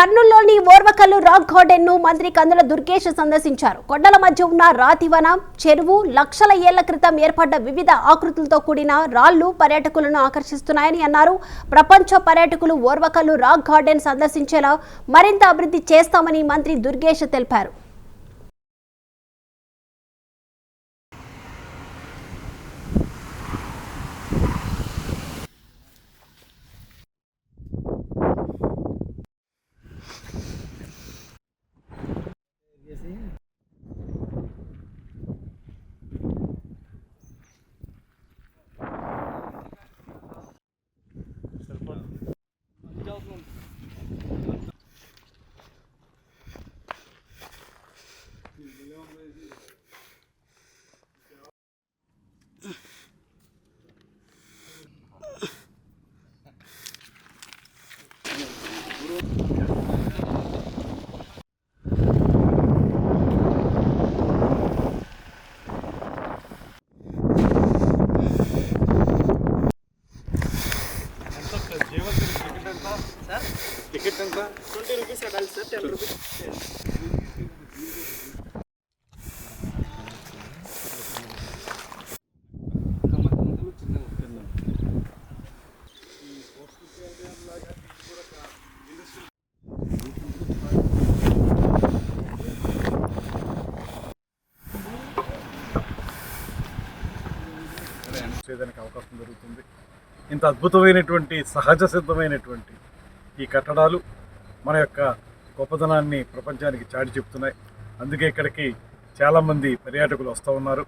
కర్నూలులోని Orvakal rock గార్డెన్ను మంత్రి కందుల దుర్గేష్ సందర్శించారు. కొండల మధ్య ఉన్న రాతివనం చెరువు లక్షల ఏళ్ళ క్రితం ఏర్పడ్డ వివిధ ఆకృతులతో కూడిన రాళ్ళు పర్యాటకులను ఆకర్షిస్తున్నాయని అన్నారు. ప్రపంచ పర్యాటకులు ఓర్వకల్లు రాక్ గార్డెన్ సందర్శించేలా మరింత అభివృద్ధి చేస్తామని మంత్రి దుర్గేష్ తెలిపారు. ಟಿಕೆಟ್ ಅಂತ twenty rupees adult sir ten rupees చేయడానికి అవకాశం జరుగుతుంది ఇంత అద్భుతమైనటువంటి సహజ సిద్ధమైనటువంటి ఈ కట్టడాలు మన యొక్క గొప్పతనాన్ని ప్రపంచానికి చాటి చెప్తున్నాయి. అందుకే ఇక్కడికి చాలామంది పర్యాటకులు వస్తూ ఉన్నారు.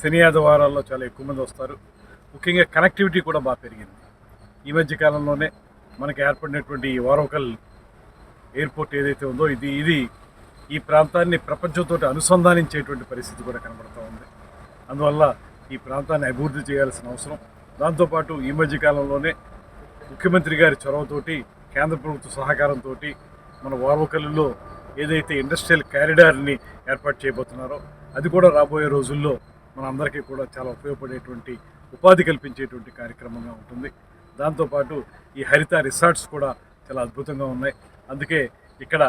శని ఆదివారాల్లో చాలా ఎక్కువ మంది వస్తారు. ముఖ్యంగా కనెక్టివిటీ కూడా బాగా పెరిగింది. ఈ మధ్య కాలంలోనే మనకి ఏర్పడినటువంటి ఈ వారోకల్ ఎయిర్పోర్ట్ ఏదైతే ఉందో ఇది ఇది ఈ ప్రాంతాన్ని ప్రపంచంతో అనుసంధానించేటువంటి పరిస్థితి కూడా కనబడుతూ ఉంది. అందువల్ల ఈ ప్రాంతాన్ని అభివృద్ధి చేయాల్సిన అవసరం. దాంతోపాటు ఈ మధ్య కాలంలోనే ముఖ్యమంత్రి గారి చొరవతోటి కేంద్ర ప్రభుత్వ సహకారంతో మన వారవకల్లులో ఏదైతే ఇండస్ట్రియల్ క్యారిడార్ని ఏర్పాటు చేయబోతున్నారో అది కూడా రాబోయే రోజుల్లో మనందరికీ కూడా చాలా ఉపయోగపడేటువంటి ఉపాధి కల్పించేటువంటి కార్యక్రమంగా ఉంటుంది. దాంతోపాటు ఈ హరిత రిసార్ట్స్ కూడా చాలా అద్భుతంగా ఉన్నాయి. అందుకే ఇక్కడ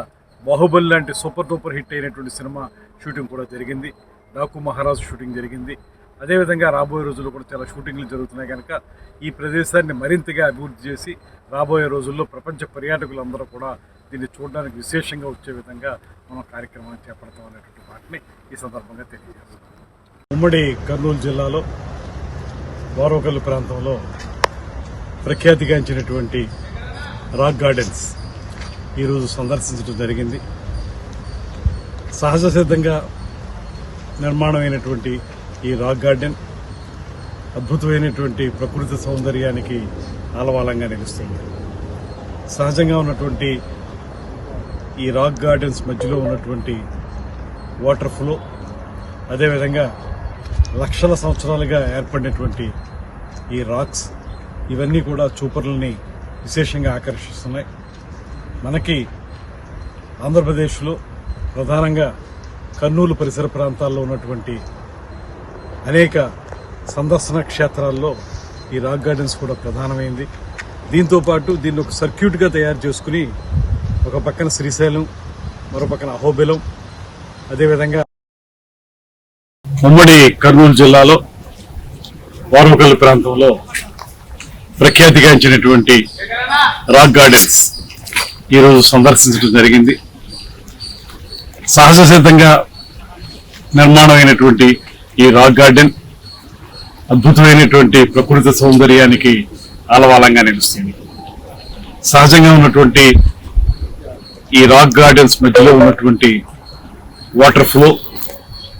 బాహుబలి లాంటి సూపర్ డూపర్ హిట్ అయినటువంటి సినిమా షూటింగ్ కూడా జరిగింది. డాకు మహారాజు షూటింగ్ జరిగింది. అదేవిధంగా రాబోయే రోజుల్లో కూడా చాలా షూటింగ్లు జరుగుతున్నాయి కనుక ఈ ప్రదేశాన్ని మరింతగా అభివృద్ధి చేసి రాబోయే రోజుల్లో ప్రపంచ పర్యాటకులందరూ కూడా దీన్ని చూడడానికి విశేషంగా వచ్చే విధంగా మనం కార్యక్రమాన్ని చేపడతాం అనేటువంటి వాటిని ఈ సందర్భంగా తెలియజేస్తాం ఉమ్మడి కర్నూలు జిల్లాలో వారోకల్లు ప్రాంతంలో ప్రఖ్యాతిగాంచినటువంటి రాక్ గార్డెన్స్ ఈరోజు సందర్శించడం జరిగింది. సహజ సిద్ధంగా నిర్మాణమైనటువంటి ఈ రాక్ గార్డెన్ అద్భుతమైనటువంటి ప్రకృతి సౌందర్యానికి ఆలవాలంగా నిలుస్తుంది. సహజంగా ఉన్నటువంటి ఈ రాక్ గార్డెన్స్ మధ్యలో ఉన్నటువంటి వాటర్ ఫ్లో అదేవిధంగా లక్షల సంవత్సరాలుగా ఏర్పడినటువంటి ఈ రాక్స్ ఇవన్నీ కూడా చూపర్లని విశేషంగా ఆకర్షిస్తున్నాయి. మనకి ఆంధ్రప్రదేశ్లో ప్రధానంగా కర్నూలు పరిసర ప్రాంతాల్లో ఉన్నటువంటి అనేక సందర్శన క్షేత్రాల్లో ఈ రాక్ గార్డెన్స్ కూడా ప్రధానమైంది. దీంతో పాటు దీన్ని ఒక సర్క్యూట్గా తయారు చేసుకుని ఒక పక్కన శ్రీశైలం మరో పక్కన అహోబిలం అదేవిధంగా ఉమ్మడి కర్నూలు జిల్లాలో వారవకల్లి ప్రాంతంలో ప్రఖ్యాతిగాంచినటువంటి రాక్ గార్డెన్స్ ఈరోజు సందర్శించడం జరిగింది. సహజ సిద్ధంగా నిర్మాణమైనటువంటి ఈ రాక్ గార్డెన్ అద్భుతమైనటువంటి ప్రకృతి సౌందర్యానికి ఆలవాలంగా నిలుస్తుంది. సహజంగా ఉన్నటువంటి ఈ రాక్ గార్డెన్స్ మధ్యలో ఉన్నటువంటి వాటర్ ఫ్లో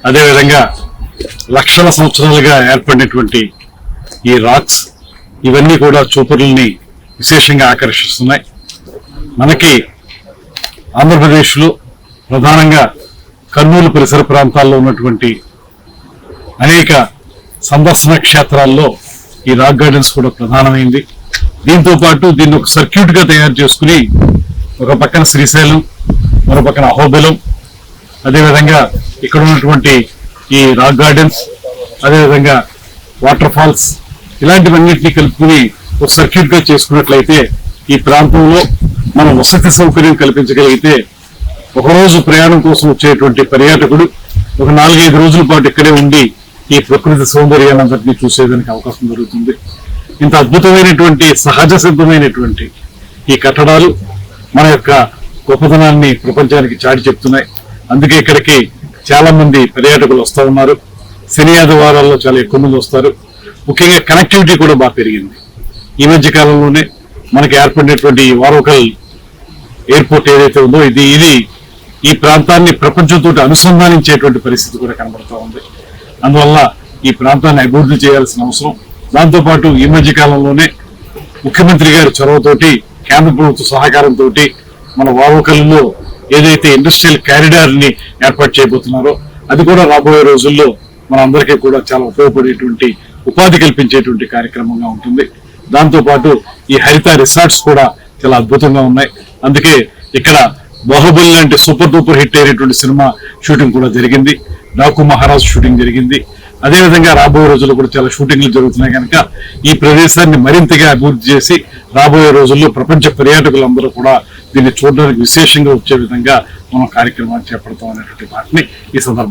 అదేవిధంగా లక్షల సంవత్సరాలుగా ఏర్పడినటువంటి ఈ రాక్స్ ఇవన్నీ కూడా చూపరుల్ని విశేషంగా ఆకర్షిస్తున్నాయి. మనకి ఆంధ్రప్రదేశ్లో ప్రధానంగా కర్నూలు పరిసర ప్రాంతాల్లో ఉన్నటువంటి అనేక సందర్శన క్షేత్రాల్లో ఈ రాక్ గార్డెన్స్ కూడా ప్రధానమైంది. దీంతో పాటు దీన్ని ఒక సర్క్యూట్గా తయారు చేసుకుని ఒక పక్కన శ్రీశైలం మరో పక్కన అహోబిలం అదేవిధంగా ఇక్కడ ఉన్నటువంటి ఈ రాక్ గార్డెన్స్ అదేవిధంగా వాటర్ ఫాల్స్ ఇలాంటివన్నింటినీ కలుపుకుని ఒక సర్క్యూట్గా చేసుకున్నట్లయితే ఈ ప్రాంతంలో మనం వసతి సౌకర్యం కల్పించగలిగితే ఒకరోజు ప్రయాణం కోసం వచ్చేటువంటి పర్యాటకుడు ఒక నాలుగైదు రోజుల పాటు ఇక్కడే ఉండి ఈ ప్రకృతి సౌందర్యాన్ని చూసేదానికి అవకాశం దొరుకుతుంది. ఇంత అద్భుతమైనటువంటి సహజ సిద్ధమైనటువంటి ఈ కట్టడాలు మన యొక్క గొప్పతనాన్ని ప్రపంచానికి చాటి చెప్తున్నాయి. అందుకే ఇక్కడికి చాలా మంది పర్యాటకులు వస్తూ ఉన్నారు. శని ఆదివారాల్లో చాలా ఎక్కువ మంది వస్తారు. ముఖ్యంగా కనెక్టివిటీ కూడా బాగా పెరిగింది. ఈ మధ్య కాలంలోనే మనకి ఏర్పడినటువంటి ఈ వారోకల్ ఎయిర్పోర్ట్ ఏదైతే ఉందో ఇది ఇది ఈ ప్రాంతాన్ని ప్రపంచంతో అనుసంధానించేటువంటి పరిస్థితి కూడా కనబడుతూ ఉంది. అందువల్ల ఈ ప్రాంతాన్ని అభివృద్ధి చేయాల్సిన అవసరం. దాంతోపాటు ఈ మధ్య కాలంలోనే ముఖ్యమంత్రి గారి చొరవతోటి కేంద్ర ప్రభుత్వ సహకారంతో మన వావకల్లో ఏదైతే ఇండస్ట్రియల్ క్యారిడార్ని ఏర్పాటు చేయబోతున్నారో అది కూడా రాబోయే రోజుల్లో మనందరికీ కూడా చాలా ఉపయోగపడేటువంటి ఉపాధి కల్పించేటువంటి కార్యక్రమంగా ఉంటుంది. దాంతోపాటు ఈ హరిత రిసార్ట్స్ కూడా చాలా అద్భుతంగా ఉన్నాయి. అందుకే ఇక్కడ బాహుబలి లాంటి సూపర్ డూపర్ హిట్ అయినటువంటి సినిమా షూటింగ్ కూడా జరిగింది. డాకు మహారాజ్ షూటింగ్ జరిగింది. అదేవిధంగా రాబోయే రోజుల్లో కూడా చాలా షూటింగ్లు జరుగుతున్నాయి కనుక ఈ ప్రదేశాన్ని మరింతగా అభివృద్ధి చేసి రాబోయే రోజుల్లో ప్రపంచ పర్యాటకులందరూ కూడా దీన్ని చూడడానికి విశేషంగా వచ్చే విధంగా మనం కార్యక్రమాలు చేపడతాం అనేటువంటి వాటిని ఈ సందర్భంగా